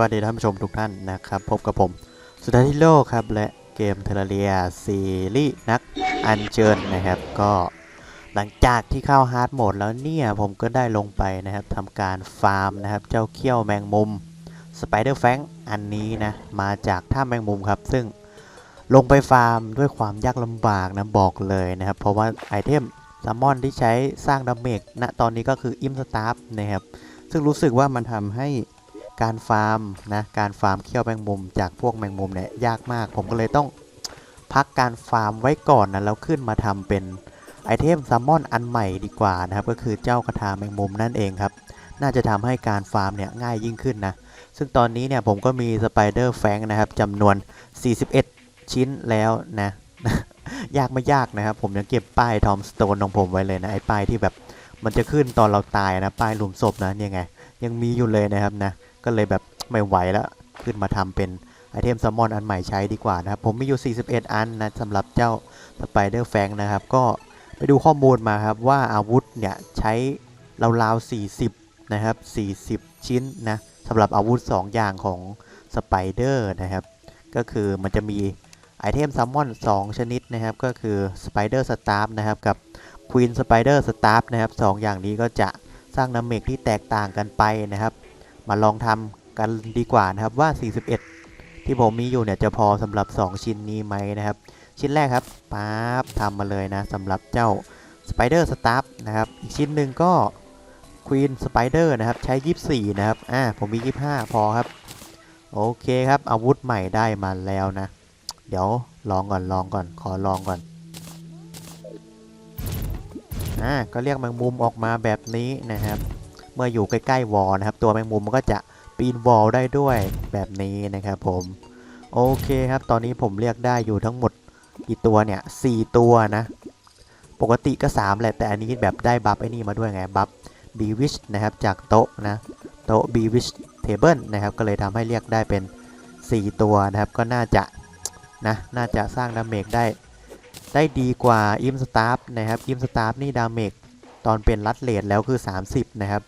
วัสดีท่านผู้ชมทุกท่านนะครับ พบกับผมสุดท้ายที่โลกครับ และเกมเทเลเรียซีรีส์นักอัญเชิญนะครับ ก็หลังจากที่เข้าฮาร์ดโหมดแล้วเนี่ย ผมก็ได้ลงไปนะครับทำการฟาร์มนะครับ เจ้าเขี้ยวแมงมุมสไปเดอร์แฟงอันนี้นะ มาจากถ้ำแมงมุมครับ ซึ่งลงไปฟาร์มด้วยความยากลำบากนะบอกเลยนะครับ เพราะว่าไอเทมซัมมอนที่ใช้สร้างดาเมจณตอนนี้ก็คืออิมสตาร์นะครับ ซึ่งรู้สึกว่ามันทำให้ การฟาร์มนะการฟาร์มเขี้ยวแมงมุมจากพวกแมงมุมเนี่ยยากมาก ผมก็เลยต้องพักการฟาร์มไว้ก่อนนะแล้วขึ้นมาทำเป็นไอเทมซัมมอนอันใหม่ดีกว่านะครับก็คือเจ้ากระทาแมงมุมนั่นเองครับ น่าจะทำให้การฟาร์มเนี่ยง่ายยิ่งขึ้นนะซึ่งตอนนี้เนี่ยผมก็มีสไปเดอร์แฟงนะครับจำนวน 41 ชิ้นแล้วนะยากไม่ยากนะครับ ผมยังเก็บป้ายทอมสโตนของผมไว้เลยนะไอ้ป้ายที่แบบมันจะขึ้นตอนเราตายนะป้ายหลุมศพนะเนี่ยไง ยังมีอยู่เลยนะครับนะ ก็เลยแบบไม่ไหวแล้วขึ้นมาทำเป็นไอเทมซัมมอนอันใหม่ใช้ดีกว่านะครับ ผมมีอยู่ 41 อันนะสำหรับเจ้าสไปเดอร์แฟงนะครับ ก็ไปดูข้อมูลมาครับว่าอาวุธเนี่ยใช้ราวๆ40 นะครับ 40 ชิ้นนะสำหรับอาวุธ 2 อย่างของสไปเดอร์นะครับ ก็คือมันจะมีไอเทมซัมมอน2 ชนิดนะครับ ก็คือสไปเดอร์สตาร์นะครับกับควีนสไปเดอร์สตาร์นะครับสองอย่างนี้ก็จะ สร้างน้ำเมกที่แตกต่างกันไปนะครับ มาลองทำกันดีกว่านะครับว่า 41 ที่ผมมีอยู่เนี่ยจะพอสำหรับ 2 ชิ้นนี้ไหมนะครับ ชิ้นแรกครับปั๊บทำมาเลยนะสำหรับเจ้าสไปเดอร์สตาร์นะครับอีกชิ้นหนึ่งก็ควีนสไปเดอร์นะครับใช้ 24 นะครับอ่าผมมี 25 พอครับ โอเคครับอาวุธใหม่ได้มาแล้วนะ เดี๋ยวลองก่อนลองก่อนขอลองก่อน อ่าก็เรียกแมงมุมออกมาแบบนี้นะครับ เมื่ออยู่ใกล้ๆวอลนะครับ ตัวแมงมุมมันก็จะปีนวอลได้ด้วยแบบนี้นะครับผมโอเคครับ ตอนนี้ผมเรียกได้อยู่ทั้งหมดกี่ตัวเนี่ยสี่ตัวนะ ปกติก็3แหละแต่อันนี้แบบได้บัฟไอ้นี่มาด้วยไงบัฟบีวิชนะครับจากโต๊ะนะโต๊ะบีวิชเทเบิลนะครับก็เลยทำให้เรียกได้เป็น 4 ตัวนะครับก็น่าจะนะน่าจะสร้างดาเมจได้ ได้ดีกว่าอิมสตาร์นะครับอิมสตาร์นี่ดาเมจตอนเป็นรัดเลดแล้วคือ 30 นะครับ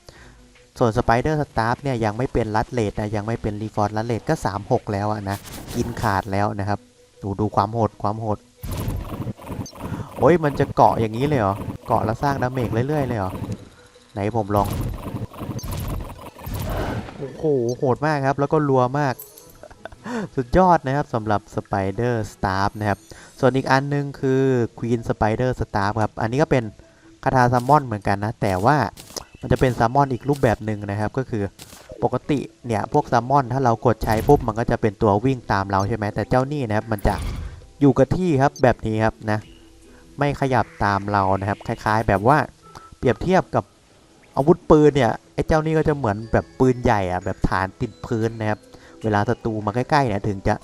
ส่วนสไปเดอร์สตาร์เนี่ยยังไม่เป็นรัดเลดนะยังไม่เป็นรีฟอร์ดรัดเลดก็ 36 แล้วอะนะกินขาดแล้วนะครับ ดูดูความโหดความโหดโอ้ยมันจะเกาะอย่างนี้เลยเหรอเกาะแล้วสร้างดาเมจเรื่อยๆเลยเหรอไหนผมลองโอ้โหโหดมากครับแล้วก็รัวมาก สุดยอดนะครับสำหรับสไปเดอร์สตาร์นะครับ ส่วนอีกอันหนึงคือ Queen Spider Staff ครับ อันนี้ก็เป็นคาถาซัมมอนเหมือนกันนะ แต่ว่ามันจะเป็นซัมมอนอีกรูปแบบหนึ่งนะครับ ก็คือปกติเนี่ยพวกซัมมอนถ้าเรากดใช้ปุ๊บมันก็จะเป็นตัววิ่งตามเราใช่ไหมแต่เจ้านี่นะครับมันจะอยู่กับที่ครับแบบนี้ครับนะไม่ขยับตามเรานะครับ คล้ายๆ แบบว่าเปรียบเทียบกับอาวุธปืนเนี่ยไอ้เจ้านี่ก็จะเหมือนแบบปืนใหญ่อะแบบฐานติดพื้นนะครับ เวลาศัตรูมาใกล้ๆเนี่ยถึงจะ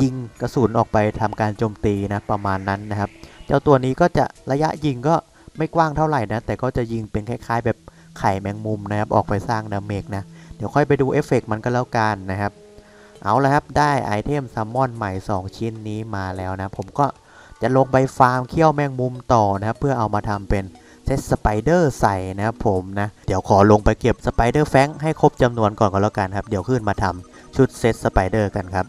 ยิงกระสุนออกไปทำการโจมตีนะประมาณนั้นนะครับ เจ้าตัวนี้ก็จะระยะยิงก็ไม่กว้างเท่าไหร่นะ แต่ก็จะยิงเป็นคล้าย ๆ แบบไข่แมงมุมนะครับ ออกไปสร้างดาเมจนะ เดี๋ยวค่อยไปดูเอฟเฟกต์มันก็แล้วกันนะครับ เอาละครับ ได้ไอเทมซัมมอนใหม่ 2 ชิ้นนี้มาแล้วนะ ผมก็จะลงไปฟาร์มเขี้ยวแมงมุมต่อนะครับ เพื่อเอามาทำเป็นเซตสไปเดอร์ใส่นะครับผมนะ เดี๋ยวขอลงไปเก็บสไปเดอร์แฟงให้ครบจำนวนก่อนก็แล้วกันครับ เดี๋ยวขึ้นมาทำชุดเซตสไปเดอร์กันครับ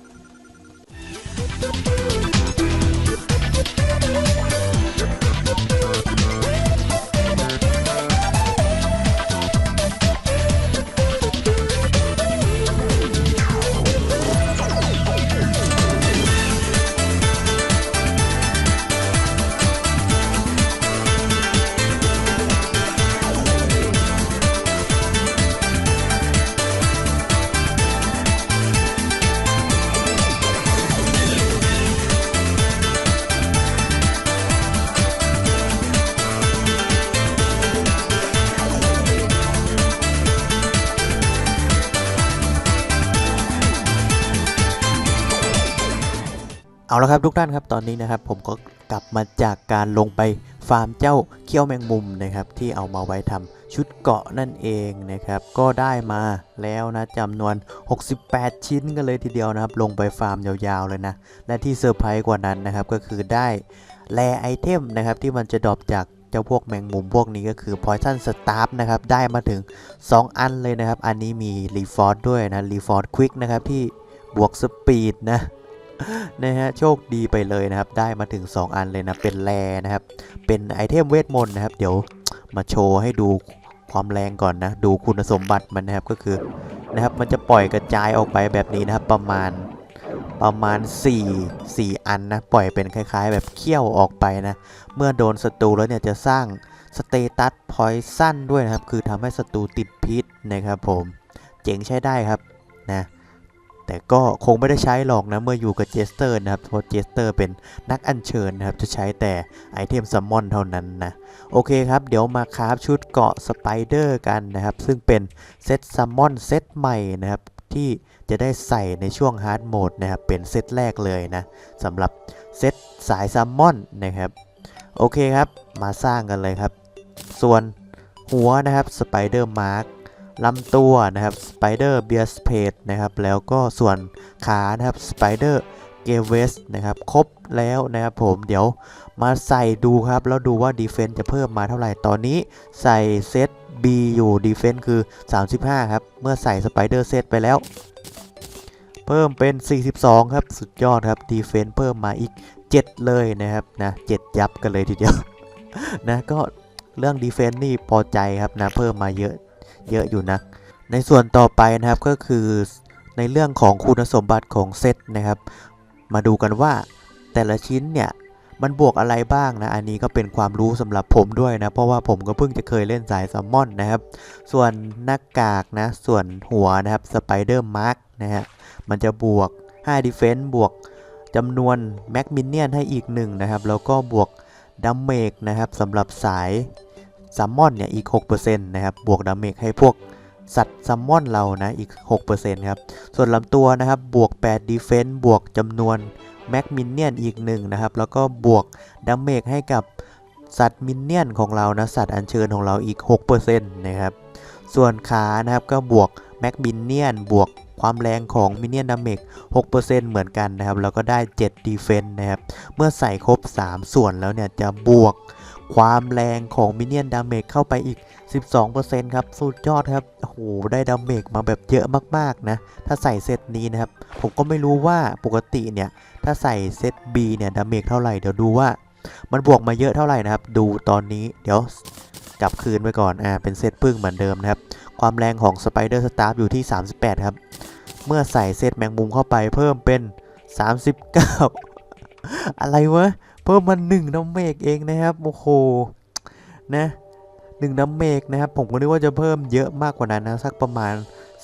เอาละครับทุกท่านครับตอนนี้นะครับผมก็กลับมาจากการลงไปฟาร์มเจ้าเขี้ยวแมงมุมนะครับที่เอามาไว้ทำชุดเกาะนั่นเองนะครับก็ได้มาแล้วนะจำนวน 68 ชิ้นกันเลยทีเดียวนะครับลงไปฟาร์มยาวๆเลยนะและที่เซอร์ไพรส์กว่านั้นนะครับก็คือได้แลไอเทมนะครับที่มันจะดรอปจากเจ้าพวกแมงมุมพวกนี้ก็คือ Poison Staff นะครับ ได้มาถึง 2 อันเลยนะครับ อันนี้มี r e f o r c e ด้วยนะ r e f o r c e Quick นะครับ ที่บวกสปีดนะ นะฮะโชคดีไปเลยนะครับ ได้มาถึง 2 อันเลยนะ เป็นแรนะครับ เป็นไอเทมเวทมนต์นะครับ เดี๋ยวมาโชว์ให้ดูความแรงก่อนนะ ดูคุณสมบัติมันนะครับก็คือนะครับมันจะปล่อยกระจายออกไปแบบนี้นะครับ ประมาณประมาณ 4 4 อันนะ ปล่อยเป็นคล้าย ๆ แบบเขี้ยวออกไปนะ เมื่อโดนศัตรูแล้วเนี่ยจะสร้างสเตตัสพอยสั้นด้วยนะครับ คือทำให้ศัตรูติดพิษนะครับผม เจ๋งใช้ได้ครับนะ แต่ก็คงไม่ได้ใช้หรอกนะ เมื่ออยู่กับเจสเตอร์นะครับเพราะเจสเตอร์เป็นนักอัญเชิญนะครับ จะใช้แต่ไอเทมซัมมอนเท่านั้นนะ โอเคครับ เดี๋ยวมาคราฟชุดเกาะสไปเดอร์กันนะครับ ซึ่งเป็นเซตซัมมอนเซตใหม่นะครับ ที่จะได้ใส่ในช่วงฮาร์ดโหมดนะครับ เป็นเซตแรกเลยนะสำหรับเซตสายซัมมอนนะครับ โอเคครับ มาสร้างกันเลยครับ ส่วนหัวนะครับสไปเดอร์มาร์ก ลำตัวนะครับสไปเดอร์เบียสเพดนะครับแล้วก็ส่วนขานะครับสไปเดอร์เกเวสนะครับครบแล้วนะครับผมเดี๋ยวมาใส่ดูครับ แล้วดูว่าดีเฟน s ์จะเพิ่มมาเท่าไหร่ตอนนี้ใส่เซต B อยู่ดีเฟน s ์คือ 35 ครับ เมื่อใส่สไปเดอร์เซตไปแล้ว เพิ่มเป็น 42 ครับสุดยอดครับดีเฟน s ์เพิ่มมาอีก 7 เลยนะครับนะ7ยับกันเลยทีเดียวนะก็เรื่องดีเฟน s ์นี่พอใจครับนะเพิ่มมาเยอะ เยอะอยู่นะในส่วนต่อไปนะครับก็คือในเรื่องของคุณสมบัติของเซตนะครับ มาดูกันว่าแต่ละชิ้นเนี่ยมันบวกอะไรบ้างนะ อันนี้ก็เป็นความรู้สำหรับผมด้วยนะ เพราะว่าผมก็เพิ่งจะเคยเล่นสายแซลมอนนะครับ ส่วนหน้ากากนะ ส่วนหัวนะครับสไปเดอร์มาร์กนะฮะ มันจะบวก5 Defense บวกจำนวนแม็กมินเนียนให้อีก1นะครับ แล้วก็บวกดัมเมกนะครับสำหรับสาย ซัมมอนเนี่ยอีก 6%นะครับบวกดัมเมกให้พวกสัตว์ซัมมอนเรานะอีก 6%ครับ ส่วนลำตัวนะครับบวก8 Defense บวกจำนวนแม็กมินเนียนอีกหนึ่งนะครับ แล้วก็บวกดัมเมกให้กับสัตว์มินเนียนของเรานะสัตว์อัญเชิญของเราอีก 6%นะครับ ส่วนขานะครับก็บวกแม็กมินเนียนบวกความแรงของมินเนียนดัมเมก6%เหมือนกันนะครับ แล้วก็ได้ 7 Defense นะครับ เมื่อใส่ครบ 3 ส่วนแล้วเนี่ยจะบวก ความแรงของมินเนี่ยนดาเมจเข้าไปอีก 12%ครับ สุดยอดครับโอ้โหได้ดาเมจมาแบบเยอะมากๆนะ ถ้าใส่เซตนี้นะครับ ผมก็ไม่รู้ว่าปกติเนี่ย ถ้าใส่เซต B เนี่ยดาเมจเท่าไหร่ เดี๋ยวดูว่า มันบวกมาเยอะเท่าไหร่นะครับ ดูตอนนี้เดี๋ยวกลับคืนไปก่อน อ่า เป็นเซตพึ่งเหมือนเดิมนะครับ ความแรงของสไปเดอร์สตาร์อยู่ที่ 38 ครับ เมื่อใส่เซตแมงมุมเข้าไปเพิ่มเป็น 39 อะไรวะ เพิ่มมา1น้ำเมกเองนะครับโอ้โหนะหนึ่งน้ำเมกนะครับผมก็นึกว่าจะเพิ่มเยอะมากกว่านั้นนะสักประมาณ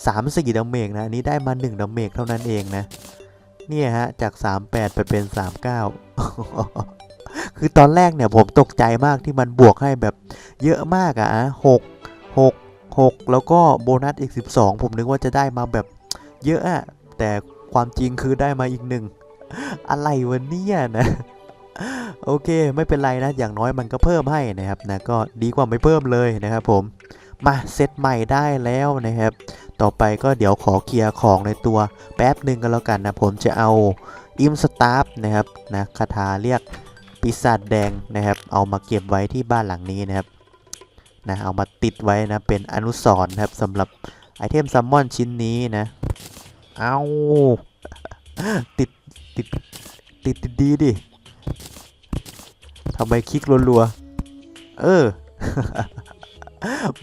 3-4น้ำเมกนะอันนี้ได้มา1น้ำเมกเท่านั้นเองนะเนี่ยฮะจาก 38 ไปเป็น 39 คือตอนแรกเนี่ยผมตกใจมากที่มันบวกให้แบบเยอะมากอะหกหกหกแล้วก็โบนัสอีก 12 ผมนึกว่าจะได้มาแบบเยอะอะแต่ความจริงคือได้มาอีกหนึ่งอะไรวะเนี่ยนะ โอเคไม่เป็นไรนะอย่างน้อยมันก็เพิ่มให้นะครับนะก็ดีกว่าไม่เพิ่มเลยนะครับผมมาเซตใหม่ได้แล้วนะครับ ต่อไปก็เดี๋ยวขอเคลียร์ของในตัวแป๊บหนึ่งกันแล้วกันนะผมจะเอาอิมสตาฟนะครับนะคาถาเรียกปีศาจแดงนะครับ เอามาเก็บไว้ที่บ้านหลังนี้นะครับนะเอามาติดไว้นะเป็นอนุสรณ์นะครับสำหรับไอเทมซัมมอนชิ้นนี้นะ เอาติดติดติดดีดิ ทำไมคลิกรัวๆ เออ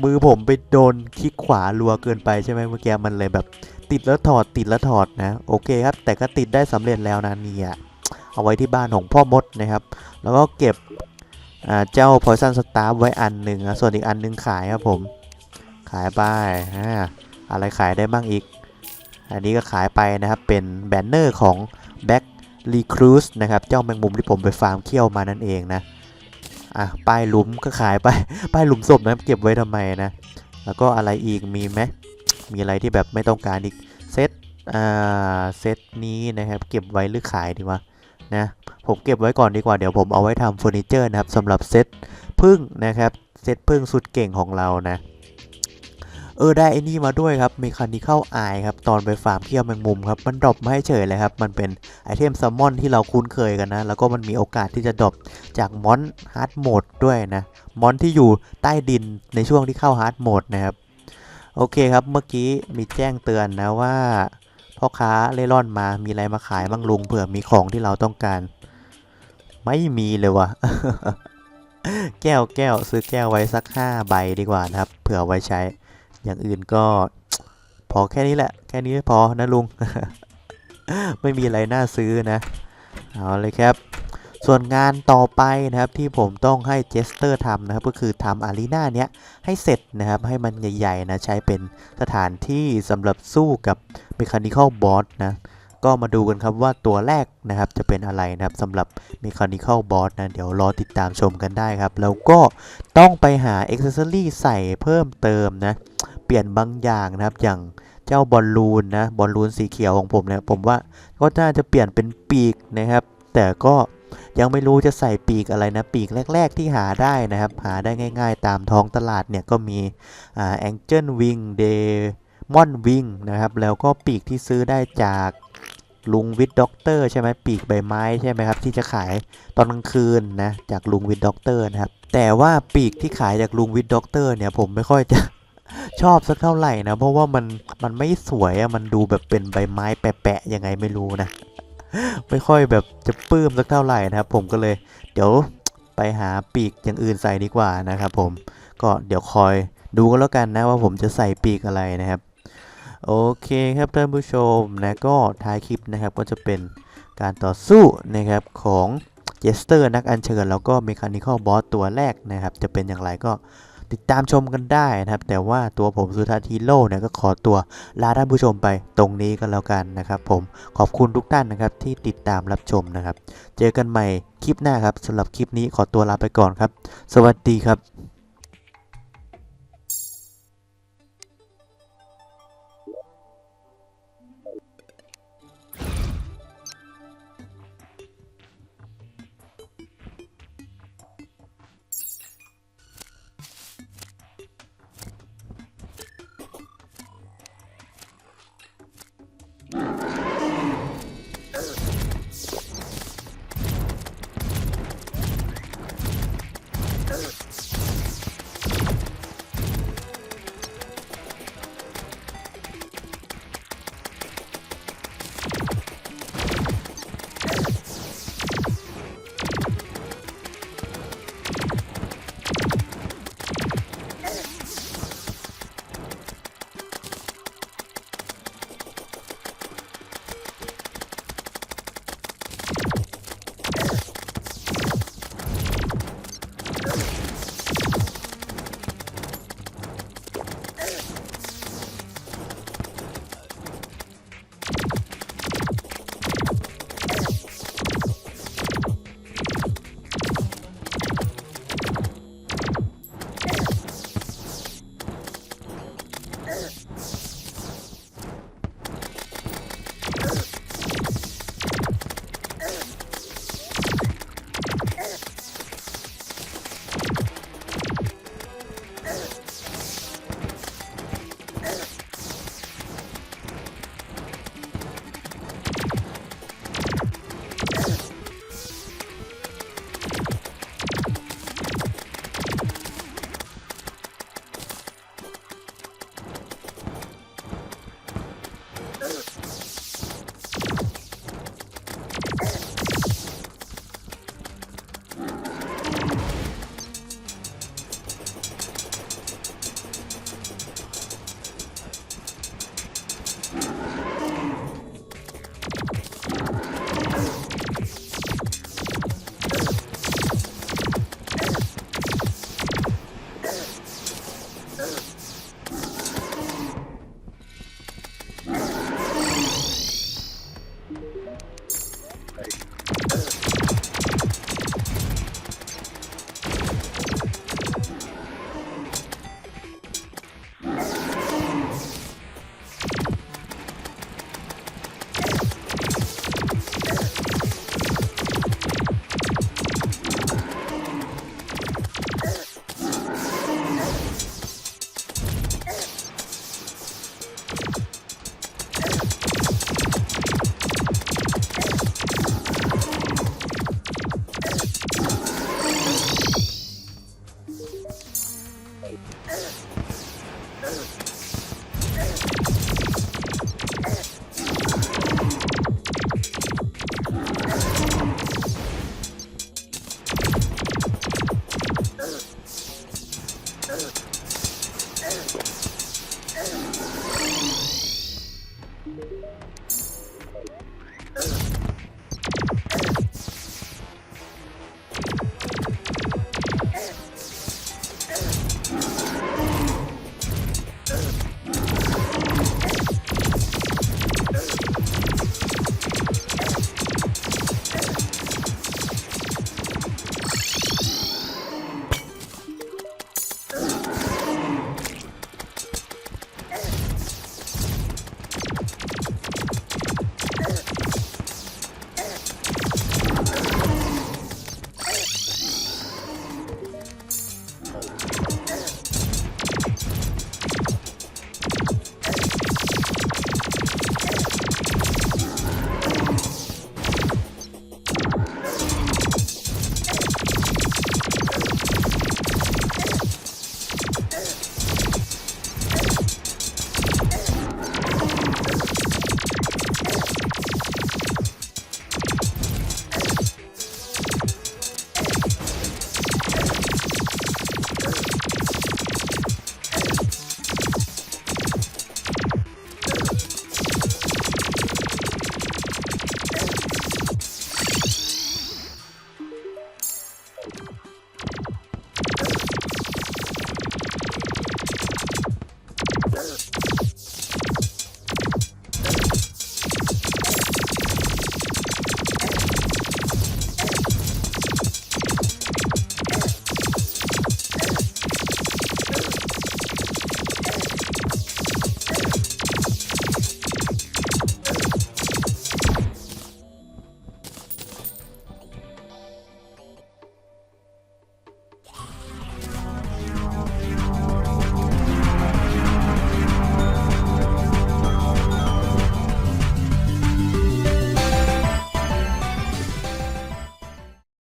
มือผมไปโดนคลิกขวารัวเกินไปใช่ไหมเมื่อกี้มันเลยแบบ ติดแล้วถอดติดแล้วถอดนะ โอเคครับ แต่ก็ติดได้สำเร็จแล้วนะเนี่ยเอาไว้ที่บ้านของพ่อมดนะครับ แล้วก็เก็บเจ้า Poison Star ไว้อันหนึ่งส่วนอีกอันหนึงขายครับผม ขายไปอ่าอะไรขายได้บ้างอีก อันนี้ก็ขายไปนะครับ เป็นแบนเนอร์ของ Back Recruit นะครับ เจ้าแมงมุมที่ผมไปฟาร์มเขี้ยวมานั่นเองนะ อะ ป้ายหลุมก็ขายไป ป้ายหลุมศพนะเก็บไว้ทำไมนะ แล้วก็อะไรอีกมีไหม มีอะไรที่แบบไม่ต้องการอีก เซต อ่า เซตนี้นะครับ เก็บไว้หรือขายดีวะ นะ ผมเก็บไว้ก่อนดีกว่า เดี๋ยวผมเอาไว้ทำเฟอร์นิเจอร์นะครับสำหรับเซตพึ่งนะครับ เซตพึ่งสุดเก่งของเรานะ เออได้ไอ้นี่มาด้วยครับเมคานิค a ลไอครับตอนไปฟาร์มเขี้ยวแมงมุมครับมันดรอปมาให้เฉยเลยครับมันเป็นไอเทมซัมมอนที่เราคุ้นเคยกันนะ แล้วก็มันมีโอกาสที่จะดรอปจากมอนฮาร์ดโหมดด้วยนะมอนที่อยู่ใต้ดินในช่วงที่เข้าฮาร์ดโหมดนะครับโอเคครับเมื่อกี้มีแจ้งเตือนนะว่าพ่อค้าเล่ร่อนมามีอะไรมาขายบ้างลุงเผื่อมีของที่เราต้องการ ไม่มีเลยวะแก้วแก้วซื้อแก้วไว้สักห้าใบดีกว่านะครับ เผื่อไว้ใช้ อย่างอื่นก็พอแค่นี้แหละ แค่นี้พอนะลุง ไม่มีอะไรน่าซื้อนะเอาเลยครับ ส่วนงานต่อไปนะครับที่ผมต้องให้เจสเตอร์ทำนะครับ ก็คือทำอารีนาเนี้ยให้เสร็จนะครับ ให้มันใหญ่ๆนะใช้เป็นสถานที่สำหรับสู้กับเมคานิค a l บอสนะก็มาดูกันครับว่าตัวแรกนะครับจะเป็นอะไรนะครับสำหรับ Mechanical Boss นะเดี๋ยวรอติดตามชมกันได้ครับ แล้วก็ต้องไปหา Accessory ใส่เพิ่มเติมนะ เปลี่ยนบางอย่างนะครับ อย่างเจ้าบอลลูนนะบอลลูนสีเขียวของผมเนี่ยผมว่าก็น่าจะเปลี่ยนเป็นปีกนะครับ แต่ก็ยังไม่รู้จะใส่ปีกอะไรนะ ปีกแรก ๆ ที่หาได้นะครับ หาได้ง่าย ๆ ตามท้องตลาดเนี่ยก็มีอ่า Angel Wing Demon Wing นะครับ แล้วก็ปีกที่ซื้อได้จากลุงวิทด็อกเตอร์ใช่ไหมปีกใบไม้ใช่ไหมครับ ที่จะขายตอนกลางคืนนะจากลุงวิทด็อกเตอร์นะครับ แต่ว่าปีกที่ขายจากลุงวิทด็อกเตอร์เนี่ยผมไม่ค่อยจะ ชอบสักเท่าไหร่นะ เพราะว่ามันมันไม่สวยอะมันดูแบบเป็นใบไม้แปะๆยังไงไม่รู้นะ ไม่ค่อยแบบจะปลื้มสักเท่าไหร่นะครับ ผมก็เลย เดี๋ยวไปหาปีกอย่างอื่นใส่ดีกว่านะครับ ผมก็เดี๋ยวคอยดูกันแล้วกันนะว่าผมจะใส่ปีกอะไรนะครับ โอเคครับท่านผู้ชมนะก็ท้ายคลิปนะครับก็จะเป็นการต่อสู้นะครับของเจสเตอร์นักอัญเชิญ แล้วก็เมคานิคอลบอสตัวแรกนะครับ จะเป็นอย่างไรก็ ติดตามชมกันได้นะครับ แต่ว่าตัวผมสุทัศน์ฮีโร่เนี่ยก็ขอตัวลาท่านผู้ชมไปตรงนี้กันแล้วกันนะครับ ผมขอบคุณทุกท่านนะครับที่ติดตามรับชมนะครับ เจอกันใหม่คลิปหน้าครับสำหรับคลิปนี้ขอตัวลาไปก่อนครับ สวัสดีครับ